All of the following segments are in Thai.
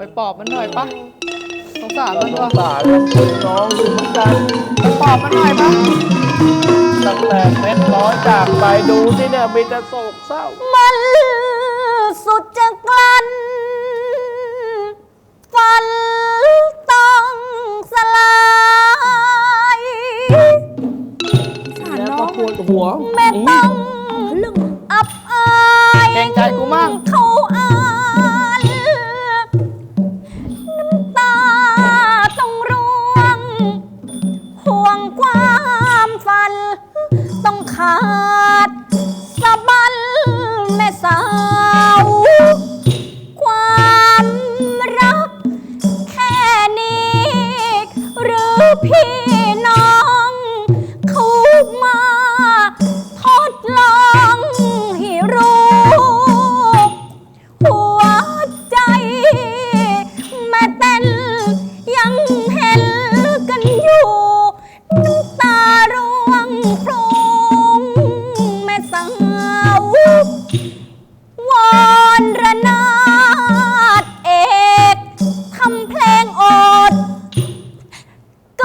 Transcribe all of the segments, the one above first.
ไปปอบมันหน่อยปะสงสารมันสว่ะงสารลำพึงน้องอยู่เหมือนกันไปปอบมันหน่อยปะตั้งแต่เพชรน้อยจากไปดูที่เนี่ยมีแต่โศกเศร้า มันสุดจะกลั้นฟันต้องสลายแล้วก็ปวดหัวแม่ต้องอับอายเกรงใจกูมั่ง เขาอา ต้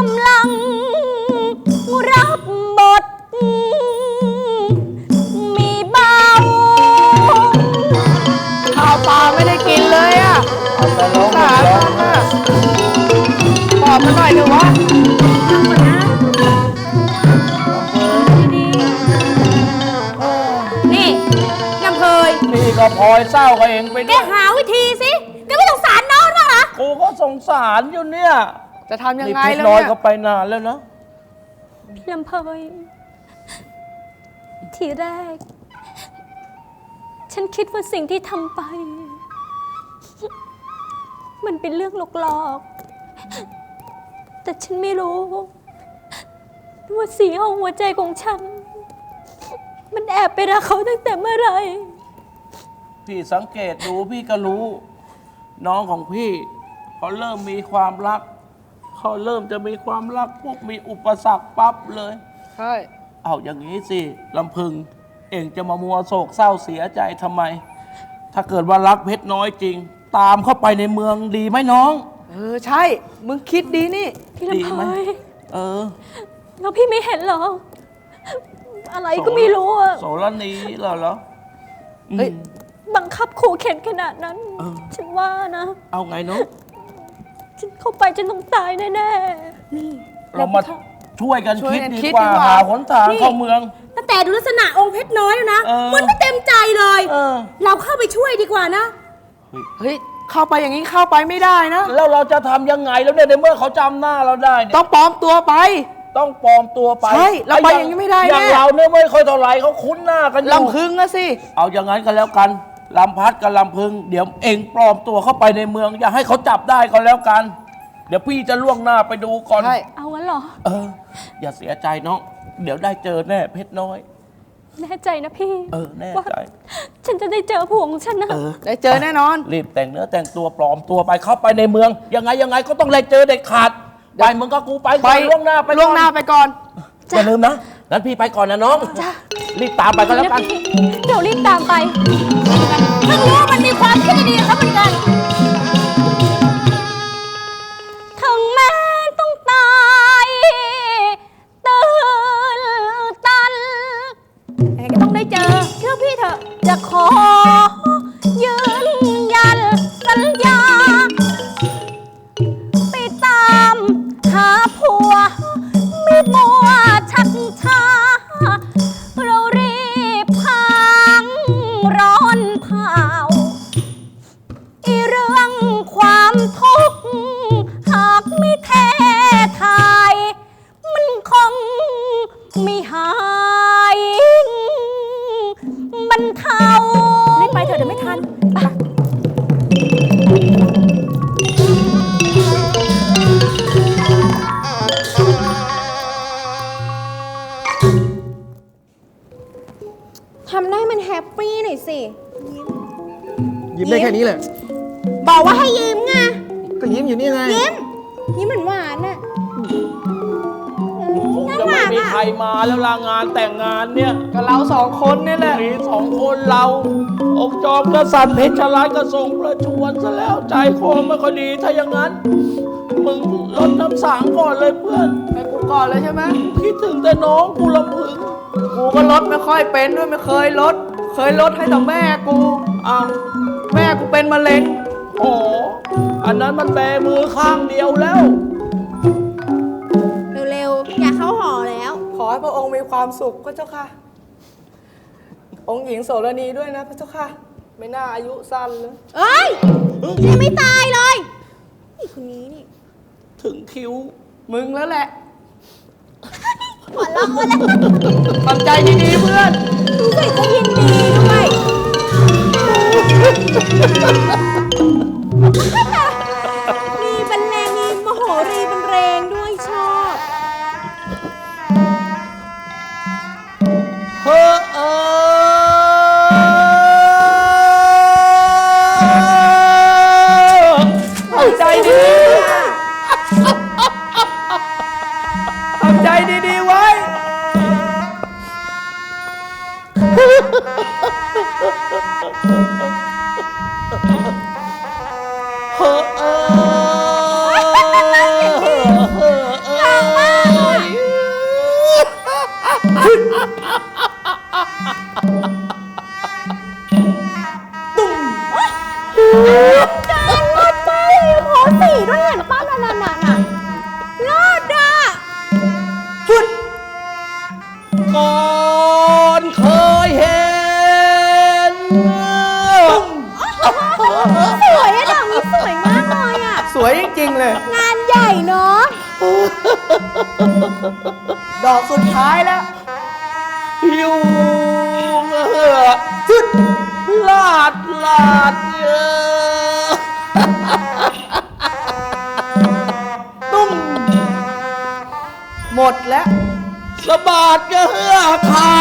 ำลัง รับบท มีเบา ข้าวปลาไม่ได้กินเลยอะเอาแต่ร้องสงสารร้อมังนอะปอบมันหน่อยเถอะวะนี่นำเพยนี่ก็พลอยเศร้ากับเองไปแกด้วยหาวิธีสิแกไม่สงสารน้องบ้างเหรอ กูก็สงสารอยู่เนี่ย จะทำยังนี่ไงเพชรแล้วน้อยเนี่ยก็ไปนานแล้วนะลำเพยทีแรก ฉันคิดว่าสิ่งที่ทำไป มันเป็นเรื่องหลอกๆแต่ฉันไม่รู้ ว่าสีของหัวใจของฉัน มันแอบไปรักเขาตั้งแต่เมื่อไหร่พี่สังเกตดูพี่ก็รู้ น้องของพี่เขาเริ่มมีความรัก เขาเริ่มจะมีความรักปุ๊บมีอุปสรรคปั๊บเลย ใช่ เอาอย่างนี้สิลำพึง เองจะมามัวโศกเศร้าเสียใจทำไม ถ้าเกิดว่ารักเพชรน้อยจริง ตามเข้าไปในเมืองดีไหมน้อง เออ ใช่ มึงคิดดีนี่ พี่ดีลำไหเพมยเออ แล้วพี่ไม่เห็นเหรอ อะไรก็ไม่รู้อะโสรณีเหรอเหรออืม เฮ้ย บังคับขู่เข็นขนาดนั้น เออ ฉันว่านะ เอาไงน้อง ฉันเข้าไปฉันต้องตายแน่ๆนี่เรามาช่วยกันช่วยคิดกันดีคิดกว่าดีกว่า หาหนทางเข้าเมือง ตั้งแต่ดูลักษณะองค์เพชรน้อยแล้วนะ เออ มันไม่เต็มใจเลย เออ เราเข้าไปช่วยดีกว่านะ เฮ้ย เข้าไปอย่างนี้เข้าไปไม่ได้นะ แล้วเราจะทำยังไงแล้วเนี่ยในเมื่อเขาจำหน้าเราได้เนี่ยต้องปลอมตัวไป ต้องปลอมตัวไปใช่เราไปอย่างนี้ไม่ได้อย่างแน่เราเนี่ยไม่ค่อยเท่าไหร่เขาคุ้นหน้ากันอยู่ลำพึงอะสิ เอาอย่างนั้นกันแล้วกัน ลำพัดกับลำพึง เดี๋ยวเองปลอมตัวเข้าไปในเมือง อย่าให้เขาจับได้ก็แล้วกัน เดี๋ยวพี่จะล่วงหน้าไปดูก่อน ใช่ เอางั้นเหรอ เออ อย่าเสียใจน้อง เดี๋ยวได้เจอแน่เพชรน้อย แน่ใจนะพี่ เออแน่ว่าใจ ฉันจะได้เจอผัวของฉันนะ เออได้เจอแน่นอน รีบแต่งเนื้อแต่งตัวปลอมตัวไปเข้าไปในเมือง ยังไงยังไงก็ต้องได้เจอเด็ดขาด ไปมึงก็กูไปไปก่อนล่วงหน้าไปล่วงหน้าไปก่อน อย่าลืมนะ งั้นพี่ไปก่อนนะน้อง จ้ะ รีบตามไปก็แล้วกัน เดี๋ยวรีบตามไปเพิ่งรู้ว่ามันมีความคิดดีๆเขาเหมือนกัน ถึงแม้ต้องตายตื่นตันยังไงก็ต้องได้เจอ เชื่อพี่เถอะ จะขอ มันแฮปปี้หน่อยสิ ยิ้มได้แค่นี้แหละ บอกว่าให้ยิ้มไง ก็ยิ้มอยู่นี่ไง ยิ้ม ยิ้มเหมือนหวานน่ะคงจะไม่มีใครมาแล้วลางานแต่งงานเนี่ยก็เราสองคนนี่แหละมีสองคนเราโอ้องค์จอมกษัตริย์เพชรราชก็ทรงประชวรซะแล้วใจคอไม่ค่อยดีถ้าอย่างนั้น มึงลดน้ำสางก่อนเลยเพื่อนให้กูก่อนเลยใช่ไหมคิดถึงแต่น้องกูลำพึง กูก็ลดไม่ค่อยเป็นด้วยไม่เคยลด เคยลดให้แต่แม่กูอ้าวแม่กูเป็นมะเร็งโอ้อันนั้นมันแบมือข้างเดียวแล้ว เร็วๆ อยากเข้าหอแล้ว ขอให้พระองค์มีความสุขพระเจ้าค่ะ องค์หญิงโสรณีด้วยนะพระเจ้าค่ะ ไม่น่าอายุสั้นเลยเอ้ยยังไม่ตายเลย นี่คนนี้นี่ ถึงคิ้ว มึงแล้วแหละ หัวเราะมาแล้วทำใจดีๆเพื่อนรู้สึกจะยินดีด้วย อกสุดท้ายแล้วอยู่เออจุดลาดลาดเยอะตุ้มหมดแล้วสะบาดเกลือไข่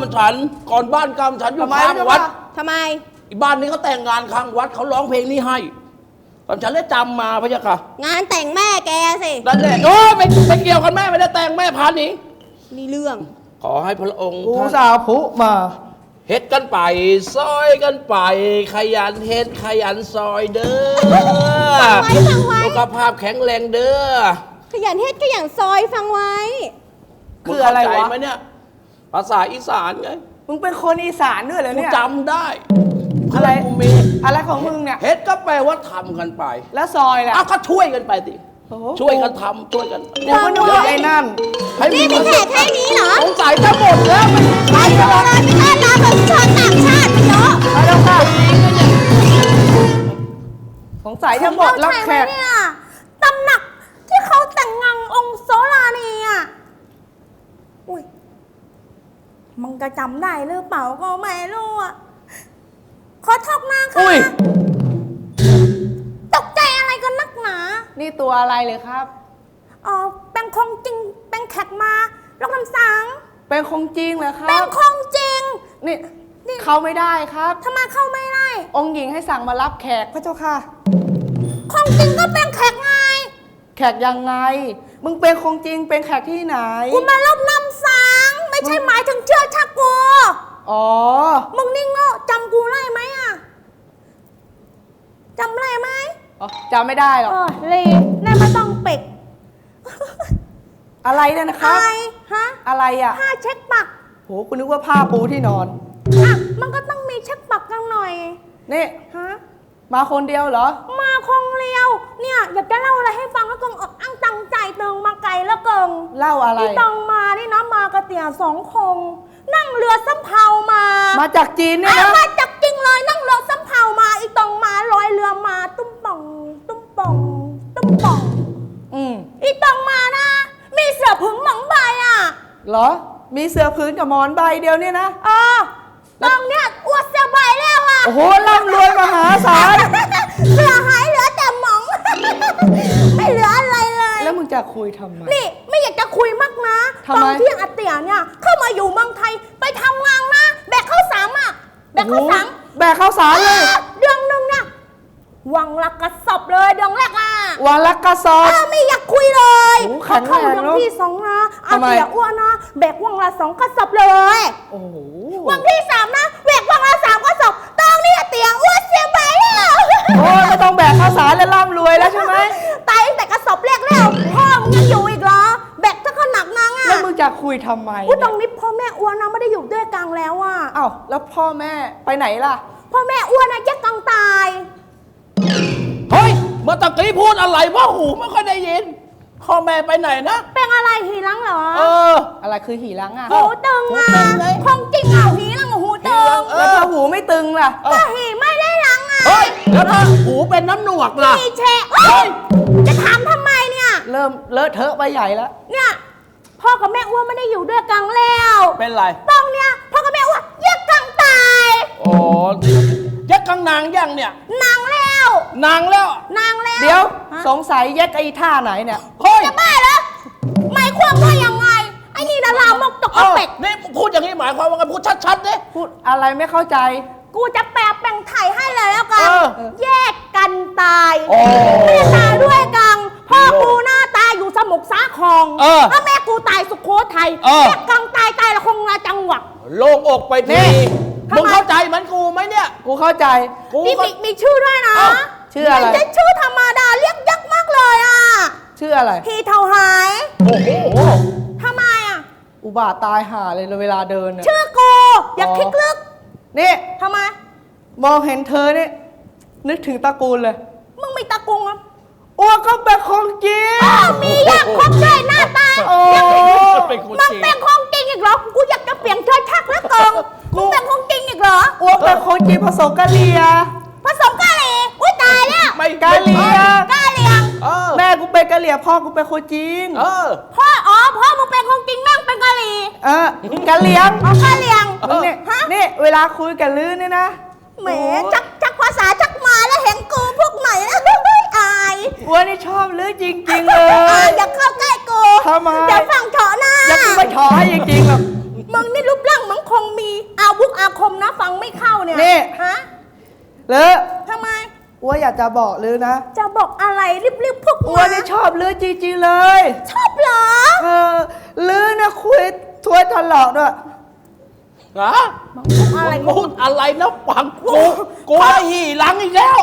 มาเถียงก้ามันฉันก่อนบ้านก้ามันฉันอยู่ทำไมข้างเนี่ยวัดวะทำไม อีบ้านนี้เขาแต่งงานข้างวัดเขาร้องเพลงนี้ให้ก้ามันฉันเลยจำมาพะยะค่ะงานแต่งแม่แกสินั่นแหละโอ้ไม่ไม่เกี่ยวกันแม่ไม่ได้แต่งแม่พาหนีนี่เรื่อง ขอให้พระองค์กูท่านสาผุมา เฮ็ดกันไป ซอยกันไป ขยันเฮ็ดขยันซอยเด้อฟังไว้ฟังไว้ สุขภาพแข็งแรงเด้อขยันเฮ็ดขยันซอยฟังไว้คืออะไรมึงวะเข้าใจไหมเนี่ย ภาษาอีสานไงมึงเป็นคนอีสานด้วยเหรอกูเนี่ย จำได้อะไรกูมีอะไรของมึงเนี่ย เฮ็ดก็แปลว่าทำกันไปแล้วซอยล่ะอ้าวก็ช่วยกันไปสิโอ้โห ช่วยกันทำช่วยกันกูก็นึกว่าไอ้นั่น ให้นี่มีแขกแค่นี้เหรอสงสัยจะหมดแล้วไม่ไปดูเลยไม่ต้อนรับแบบชาวต่างชาติไปเยอะไปแล้วค่ะสงสัยจะหมดแล้วแขก เนี่ยตำหนักที่เขาแต่งงานองค์โซลานีอะ อุ้ย มึงจะจำได้หรือเปล่าก็ไม่รู้อะขอโทษนะค่ะอุ้ย ตกใจอะไรกันนักหนา นี่ตัวอะไรเลยครับอ๋อเป็นคงจริงเป็นแขกมาลงคำสั่งเป็นคงจริงเหรอคเป็รันบคงจริง นี่เข้าไม่ได้ครับ ทำไมเข้าไม่ได้ องค์หญิงให้สั่งมารับแขกพระเจ้าค่ะ คงจริงก็เป็นแขกไง แขกยังไง มึงเป็นคงจริงเป็นแขกที่ไหน กูมาลบนำสังไม่ ใช่หมายถึงเชื่อชักกูอ๋อ มึงนี่โง่จำกูได้ไหมอะจำได้ไหมอ๋อจำไม่ได้หรอก เออเลยนั่นไม่ต้องเป็กอะไรเนี่ยนะครับอะไรฮะอะไรอะ ผ้าเช็คปากโหกูนึกว่าผ้าปูที่นอน อะมันก็ต้องมีเช็คปากกันหน่อยนี่ ฮะมาคนเดียวเหรอ มาคงเลียว เนี่ยอยากจะเล่าอะไรให้ฟังแล้วกงอกอ้างตังใจเติงมาไกลแล้วเกิงเล่าอะไรที่ตองมานี่นะมากระเตี่ยสองคง นั่งเรือสำเภามามาจากจีนเนี่ยอะนะมาจากจริงเลยนั่งเรือสำเภามาอีตองมาลอยเรือมา ตุ้มป่อง ตุ้มป่อง ตุ้มป่อง อืมอีตองมานะ มีเสือผึ่งหมองใบอะ เหรอ มีเสื้อพื้นกับหมอนใบเดียวเนี่ยนะ เออตองเนี่ยอวดเสือใบแล้วอะ โอ้โหร่ำรวยมหาศาล เสือหายเหลือแต่หมอง ไม่เหลืออะไรเลย แล้วมึงจะคุยทำไม นี่ไม่อยากจะคุยมากนะทำไม ตอนที่อาเตียเนี่ยเข้ามาอยู่เมืองไทยไปทำงานนะ แบกข้าวสารอะ แบกข้าวสารโอ้โหแบกข้าวสารเลย เดือนหนึ่งเนี่ยวังละกระสอบเลยเดืองแรกอะวันละกระสอบ อ้าวไม่อยากคุยเลยโอ้พอเข้าแข็งแรงเดืองเนอะที่สองนะอาทำไมเสียอ้วนนะแบกวังละสองกระสอบเลย โอ้โหวังที่สามนะแบกวังละสามกระสอบตองนี่เตียงอ้วนเสียไปแล้ว โอ้ยไม่ต้องแบกข้าวสารแล้วร่ำรวยแล้วใช่ไหมตายตั้ง แต่กระสอบแรกแล้วพ่อมึงยังอยู่อีกเหรอ แบกจะขนาดนังอะแล้วมึงจะคุยทำไมพูดตรงนี้พ่อแม่อ้วนนะไม่ได้อยู่ด้วยกันแล้วอะเอ้าแล้วพ่อแม่ไปไหนล่ะ พ่อแม่อ้วนนะแยกกังตาย เฮ้ยเมื่อตะกี้พูดอะไรว่าหูไม่ค่อยได้ยินพ่อแม่ไปไหนนะ เป็นอะไรหีรังเหรอเออ อะไรคือหีรังอะ หูตึงอะหูตึงไงคงจริงอะหีรังกับหูตึงเอแล้วอถ้าหูไม่ตึงล่ะแต่หีไม่ได้รังอะเฮ้ย แล้วถ้าหูเป็นน้ำหนวกล่ะมีแฉะเอ้ย เนี่ยเริ่มเลอะเทอะไปใหญ่แล้ว เนี่ยพ่อกับแม่อ้วนไม่ได้อยู่ด้วยกันแล้วเป็นไรตรงเนี่ยพ่อกับแม่อ้วนแยกกังตายอ๋อยักษ์กังนางยังเนี่ย นางแล้ว นางแล้ว นางแล้วเดี๋ยวฮะสงสัยแยกไอ้ท่าไหนเนี่ยเฮ้ยจะบ้าเหรอหมายความว่ายังไงไอ้นี่ดารามกตกกระเอ้าเป็ด นี่พูดอย่างนี้หมายความว่าไงพูดชัดๆดิ พูดอะไรไม่เข้าใจ กูจะแปลแปลงไทยให้เลยแล้วกัเอนอแยกกันตาย โอ้ มุทรสาครเออแล้วแม่กูตายสุโขทัยเออแยกกันตายตายละคงละจังหวัด โล่งอกไปทีนี่ทำไม มึงเข้าใจเหมือนกูไหมเนี่ย กูเข้าใจ กูนี่ก็ มีมีชื่อด้วยนะเอ้าชื่ออะไร ม่ใช่ชื่อธรรมดาเรียกยักษ์มากเลยอะชื่ออะไรทีเท่าหายโอ้โห ทำไมอะ อุบาทตายห่าเลยเวลาเดินเนี่ยชื่อกูอย่าอ๋อคลิกลึกนี่ทำไม มองเห็นเธอเนี่ยนึกถึงตระกูลเลย มึงมีตะกุงอะ อ้วกก็เป็นของจริง อ้าวมีอยากครบด้วยหน้าตาโอ้เป็นคนมันจริงเป็นของจริงอีกเหรอ กูอยากจะเปลี่ยนเชื้อชักแล้วกองกูเป็นของจริงอีกเหรอ อ้วกเป็นของจริงผสมกะเหรี่ยผสมกะเหรี่ยอุ้ยตายแล้วไม่กะเหรี่ยกะเหรี่ยงเออแม่กูเป็นกะเหรี่ยพ่อกูเป็นคนจริง เออ พ่ออ๋อพ่อมึงเป็นของจริงแม่งเป็นกะเหรี่ยเออกะเหรี่ยงอ๋อกะเหรี่ยงมึงเนี่ยฮะนี่เวลาคุยกับลือเนี่ยนะแหมชักชักภาษาชักมาแล้วเห็นกูพวกไหนแล้วเฮ้ย อายอ้วนนี่ชอบลือจริง ๆ เลอายยอย่าเข้าใกล้กูทำไม เดี๋ยวฝั่งเถาะหน้าจะกูไม่ถอให้จริงๆหรอกมึงนี่รูปร่างมันคงมี อาวุธอาคมนะ ฟังไม่เข้าเนี่ยนี่ ฮะลือทำไม อ้วนอยากจะบอกลือนะจะบอกอะไรรีบๆพวกอ้วนมานี่ชอบลือจริงๆเลย ชอบเหรอ เออลือนะคุยทวนตลอดด้วยฮะอะไรพูดอะไรนะฟังกูกูได้หี่หลังอีกแล้ว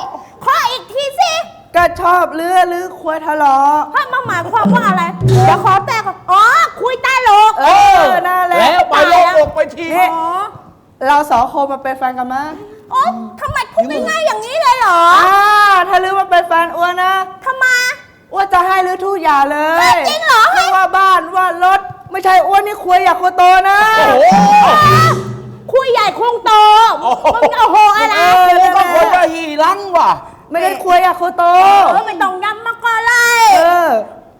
ขออีกทีสิ ก็ชอบลือลือคุยทะเลาะ ถ้ามาหมายความว่าอะไร เดี๋ยวขอแตกก่อนอ๋อ คุยใต้โลก เออนั่นแหละ แล้วไปโลกอกไปทีนี่ อ๋อ เราสองคนมาเป็นแฟนกันมั้ยอ๋อทำไมพูดง่ายๆอย่างนี้เลยเหรออ่าถ้าลือมาเป็นแฟนอ้วนนะทำไม อ้วนจะให้ลือทุกอย่างเลยจริงเหรอ ไม่ว่าบ้านว่ารถไม่ใช่อ้วนนี่คุยอยากโคโตนะโอ้โหคุยใหญ่คงโตโอ้โหมึงโอ้โหอะไร เออกูก็คนจะหี่หลังว่ะ ไม่ได้คุยอยากโคโต เออไม่ต้องย้ำมาก่อนเลยเออ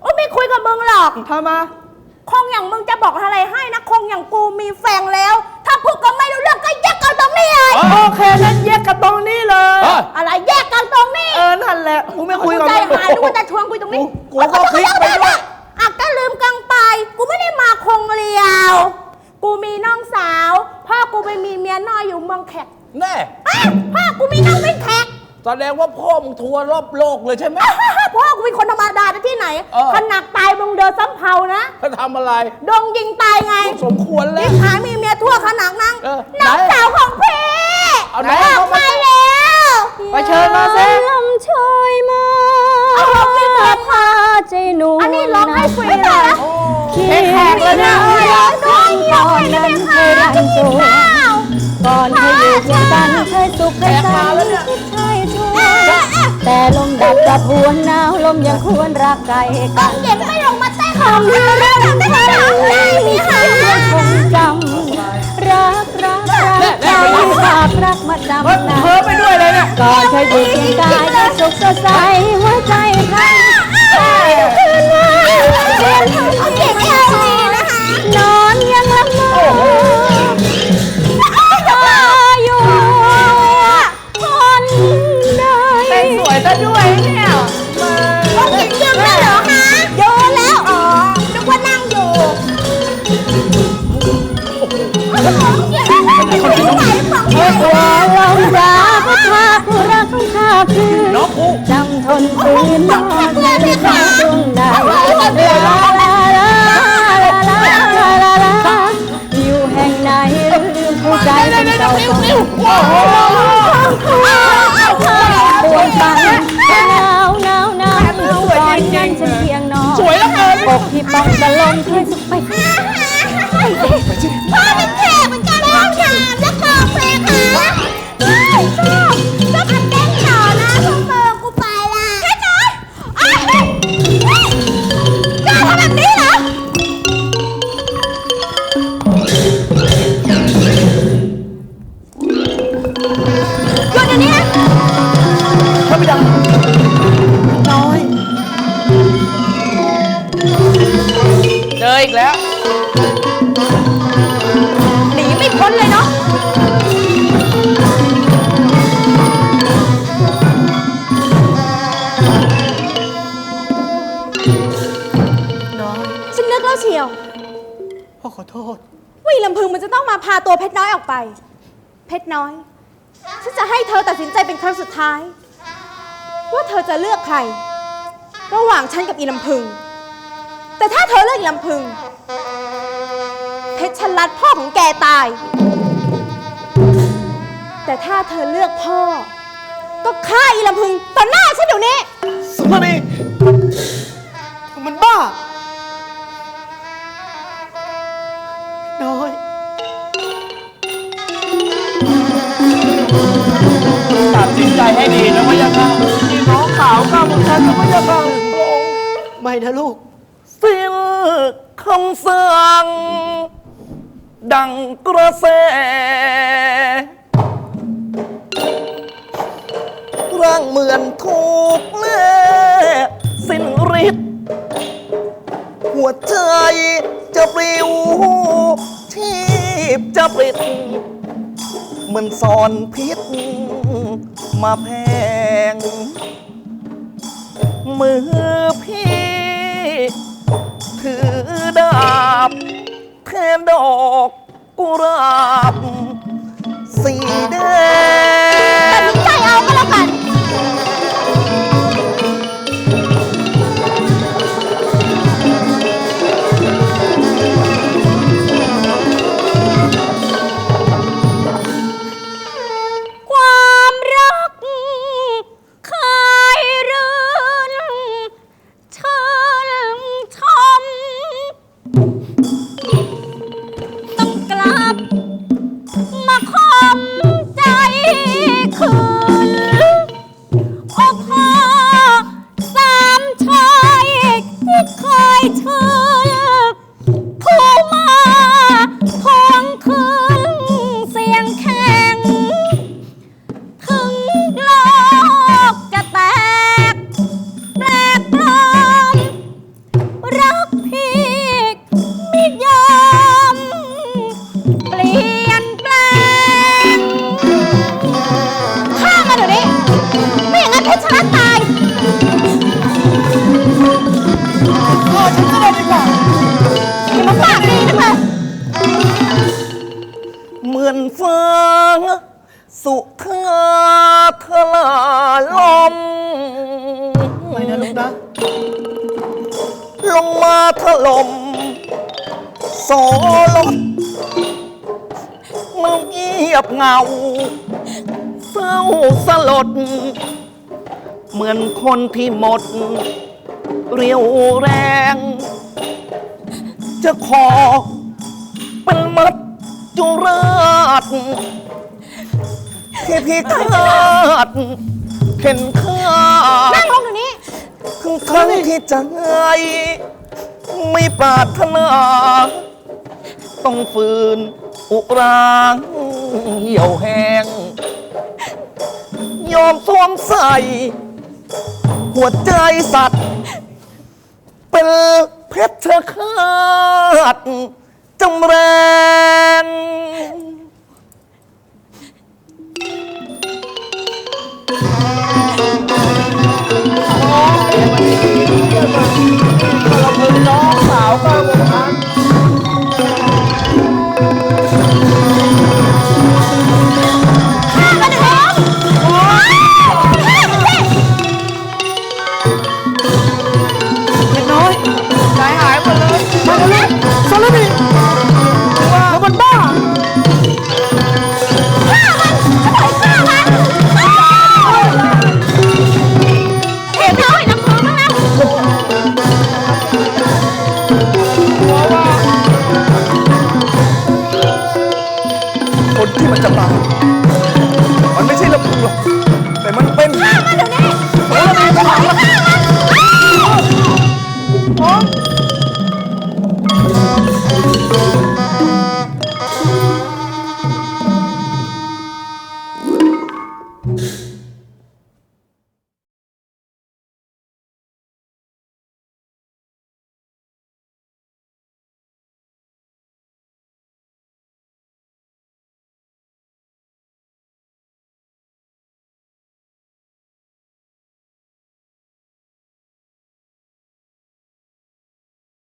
โอ้ไม่คุยกับมึงหรอกทำไมาคงอย่างมึงจะบอกอะไรให้นะคงอย่างกูมีแฟนแล้ว ถ้าพูดกันไม่รู้เรื่องก็แยกกันตรงนี้เลยเออโอเคงั้นแยกกันตรงนี้เลย เออ อะไรแยกกันตรงนี้ เออนั่นแหละกูไม่คุยกับใจมึง หายนึกว่าจะชวนคุยตรงนี้กูก็พลิกไปด้วย อะก็ลืมกังไป กูไม่ได้มาคงเรียว กูมีน้องสาว พ่อกูไปมีเมียน้อยอยู่เมืองแขกแน่ อะพ่อกูมีน้องเป็นแขก แสดงว่าพ่อมึงทัวร์รอบโลกเลยใช่ไหม พ่อกูเป็นคนธรรมดานะที่ไหน เออ ขนาดตายมึงเดินซ้ำเผานะเขาทำอะไรโดงยิงตายไงสมควรแล้นี่วขายมีเมียทั่วขนาดนั้นเออน้องไหน สาวของ แต่ลมดับกับหวนหนาวลมยังควรรักไกลกันเด็กไม่ลงมาเต้นคำที่รักใครมีเสียงคงจำรักรักรักใจฝากรักมาจำนานเพ้อไปด้วยเลยเนี่ยก่อนเคยอยู่เคียงกายสุขสดใสหัวใจ Okay. ออีกแล้ว หนีไม่พ้นเลยเนาะ น้อยฉันนึกแล้วเชียว พ่อขอโทษ ว่าอีลำพึงมันจะต้องมาพาตัวเพชรน้อยออกไป เพชรน้อย ฉันจะให้เธอตัดสินใจเป็นครั้งสุดท้าย ว่าเธอจะเลือกใคร ระหว่างฉันกับอีลำพึง แต่ถ้าเธอเลือกอีลำพึง เพชรชลัดพ่อของแกตาย แต่ถ้าเธอเลือกพ่อ ก็ฆ่าอีลำพึงต่อหน้าฉันเดี๋ยวนี้ สุภานีมันบ้า น้อย ตัดสินใจให้ดีนะพะยะค่ะที่น้องสาวก้าวของฉันนะพะยะค่ะ ไม่นะลูก คำสั่ง ดังกระแส ร่างเหมือนถูกแล่สิ้นฤทธิ์หัวใจจะปลิวชีพจะปลิดเหมือนสอนพิษ มาแพงมือพี่ ถือดาบแทนดอกกุหลาบสีแดง ต้องกลับมาคมใจคืน เดี๋ยวนี้ ไม่อย่างนั้นเพชรชนะตาย คนที่หมด เรียวแรง จะขอ เป็นมัดจุราชที่พิฆาตเข็นฆ่านั่งลงเดี๋ยวนี้ทั้งทั้งที่ใจไม่ปรารถนา ต้องฝืน อุรางเหี่ยวแห้ง ยอมสวมใส่ หัวใจสัตว์ เป็นเพชรฆาตจำแรงเราเป็นน้อง